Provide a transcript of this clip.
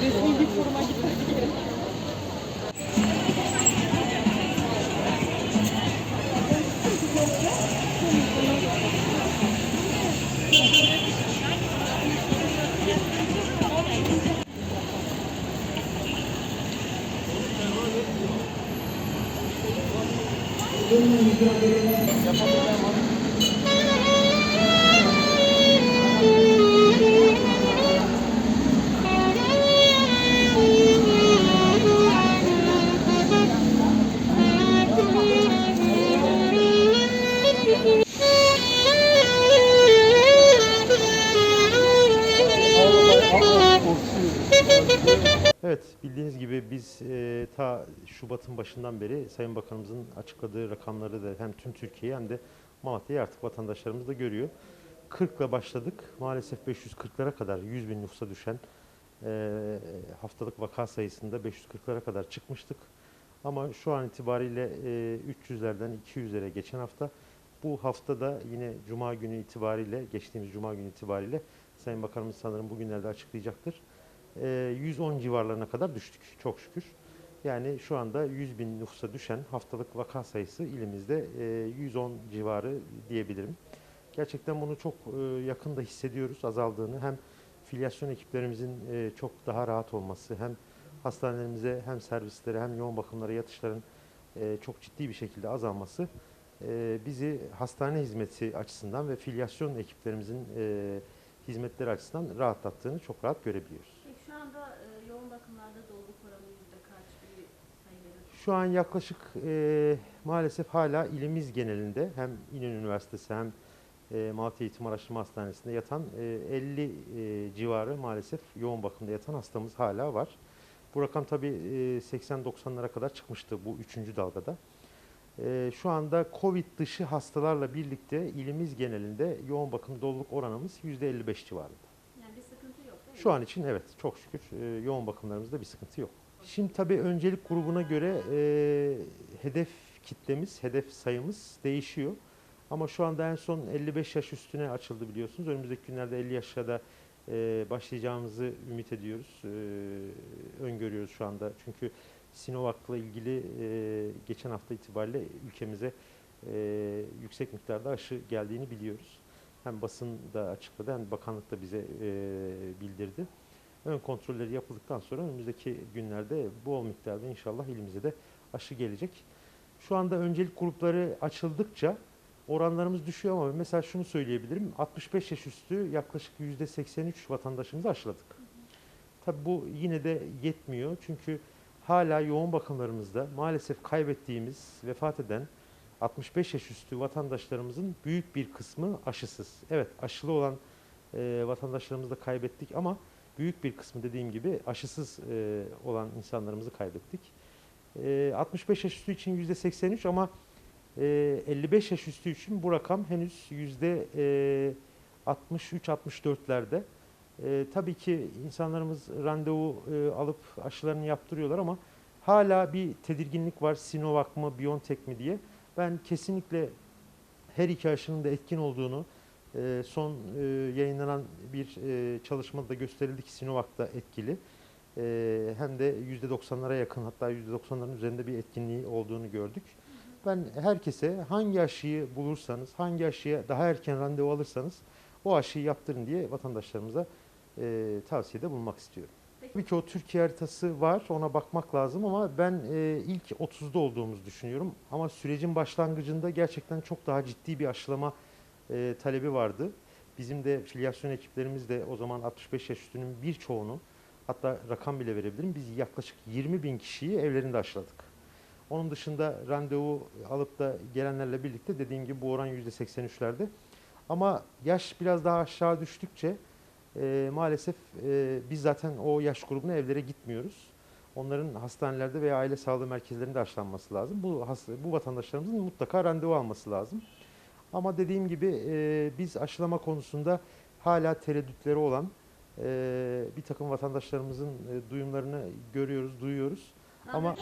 Resmi bir foruma gitmek Evet, bildiğiniz gibi biz e, ta Şubat'ın başından beri Sayın Bakanımızın açıkladığı rakamları da hem tüm Türkiye'yi hem de Malatya'yı artık vatandaşlarımız da görüyor. 40 ile başladık. Maalesef 540'lara kadar 100 bin nüfusa düşen e, haftalık vaka sayısında 540'lara kadar çıkmıştık. Ama şu an itibariyle e, 300'lerden 200'lere geçen hafta bu haftada yine Cuma günü itibariyle, geçtiğimiz Cuma günü itibariyle Sayın Bakanımız sanırım bugünlerde açıklayacaktır. E, 110 civarlarına kadar düştük çok şükür. Yani şu anda 100 bin nüfusa düşen haftalık vaka sayısı ilimizde e, 110 civarı diyebilirim. Gerçekten bunu çok e, yakında hissediyoruz azaldığını. Hem filyasyon ekiplerimizin e, çok daha rahat olması, hem hastanelerimize hem servislere hem yoğun bakımlara yatışların e, çok ciddi bir şekilde azalması e, bizi hastane hizmeti açısından ve filyasyon ekiplerimizin e, hizmetleri açısından rahatlattığını çok rahat görebiliyoruz. Peki şu anda e, yoğun bakımlarda doluluk oranı yüzde kaç bir sayıları? Şu an yaklaşık e, maalesef hala ilimiz genelinde hem İnönü Üniversitesi hem e, Malatya Eğitim Araştırma Hastanesi'nde yatan e, 50 e, civarı maalesef yoğun bakımda yatan hastamız hala var. Bu rakam tabii e, 80-90'lara kadar çıkmıştı bu üçüncü dalgada. E, şu anda Covid dışı hastalarla birlikte ilimiz genelinde yoğun bakım doluluk oranımız %55 civarında. Yani bir sıkıntı yok değil mi? Şu an için evet çok şükür e, yoğun bakımlarımızda bir sıkıntı yok. Şimdi tabii öncelik grubuna göre e, hedef kitlemiz, hedef sayımız değişiyor. Ama şu anda en son 55 yaş üstüne açıldı biliyorsunuz. Önümüzdeki günlerde 50 yaşa da e, başlayacağımızı ümit ediyoruz. E, öngörüyoruz şu anda. Çünkü Sinovac'la ilgili e, geçen hafta itibariyle ülkemize e, yüksek miktarda aşı geldiğini biliyoruz. Hem basın da açıkladı hem bakanlık da bize e, bildirdi. Ön kontrolleri yapıldıktan sonra önümüzdeki günlerde bol miktarda inşallah ilimize de aşı gelecek. Şu anda öncelik grupları açıldıkça oranlarımız düşüyor ama mesela şunu söyleyebilirim. 65 yaş üstü yaklaşık %83 vatandaşımızı aşıladık. Tabi bu yine de yetmiyor çünkü hala yoğun bakımlarımızda maalesef kaybettiğimiz, vefat eden 65 yaş üstü vatandaşlarımızın büyük bir kısmı aşısız. Evet aşılı olan e, vatandaşlarımızı da kaybettik ama büyük bir kısmı dediğim gibi aşısız e, olan insanlarımızı kaybettik. E, 65 yaş üstü için %83 ama e, 55 yaş üstü için bu rakam henüz yüzde e, 63-64'lerde. E, tabii ki insanlarımız randevu e, alıp aşılarını yaptırıyorlar ama hala bir tedirginlik var Sinovac mı, BioNTech mi diye. Ben kesinlikle her iki aşının da etkin olduğunu e, son e, yayınlanan bir e, çalışmada da gösterildi ki Sinovac da etkili. E, hem de %90'lara yakın hatta %90'ların üzerinde bir etkinliği olduğunu gördük. Ben herkese hangi aşıyı bulursanız, hangi aşıya daha erken randevu alırsanız o aşıyı yaptırın diye vatandaşlarımıza e, tavsiyede bulunmak istiyorum. Tabii ki o Türkiye haritası var, ona bakmak lazım ama ben e, ilk 30'da olduğumuzu düşünüyorum. Ama sürecin başlangıcında gerçekten çok daha ciddi bir aşılama e, talebi vardı. Bizim de filyasyon ekiplerimiz de o zaman 65 yaş üstünün birçoğunu, hatta rakam bile verebilirim, biz yaklaşık 20 bin kişiyi evlerinde aşıladık. Onun dışında randevu alıp da gelenlerle birlikte dediğim gibi bu oran %83'lerde. Ama yaş biraz daha aşağı düştükçe e, maalesef e, biz zaten o yaş grubuna evlere gitmiyoruz. Onların hastanelerde veya aile sağlığı merkezlerinde aşılanması lazım. Bu, bu vatandaşlarımızın mutlaka randevu alması lazım. Ama dediğim gibi e, biz aşılama konusunda hala tereddütleri olan e, bir takım vatandaşlarımızın e, duyumlarını görüyoruz, duyuyoruz. Ama